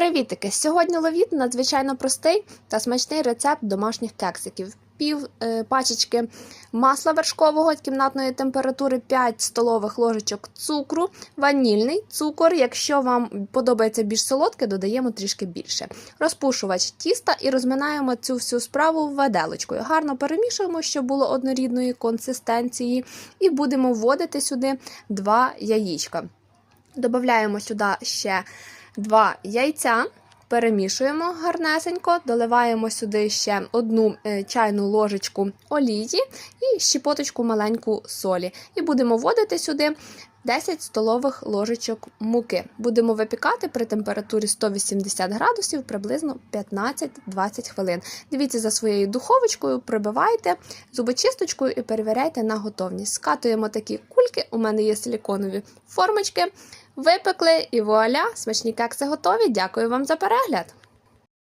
Привітики! Сьогодні ловіт надзвичайно простий та смачний рецепт домашніх кексиків. Пів е, пачечки масла вершкового кімнатної температури, 5 столових ложечок цукру, ванільний цукор. Якщо вам подобається більш солодке, додаємо трішки більше. Розпушувач тіста і розминаємо цю всю справу виделочкою. Гарно перемішуємо, щоб було однорідної консистенції, і будемо вводити сюди два яєчка. Додаємо сюди ще два. Яйця, перемішуємо гарнесенько, доливаємо сюди ще одну е, чайну ложечку олії і щепоточку маленьку солі. І будемо вводити сюди 10 столових ложечок муки. Будемо випікати при температурі 180 градусів приблизно 15-20 хвилин. Дивіться за своєю духовочкою, прибивайте зубочисточкою і перевіряйте на готовність. Скатуємо такі кульки, у мене є силіконові формочки. Випекли і вуаля, смачні кекси готові. Дякую вам за перегляд!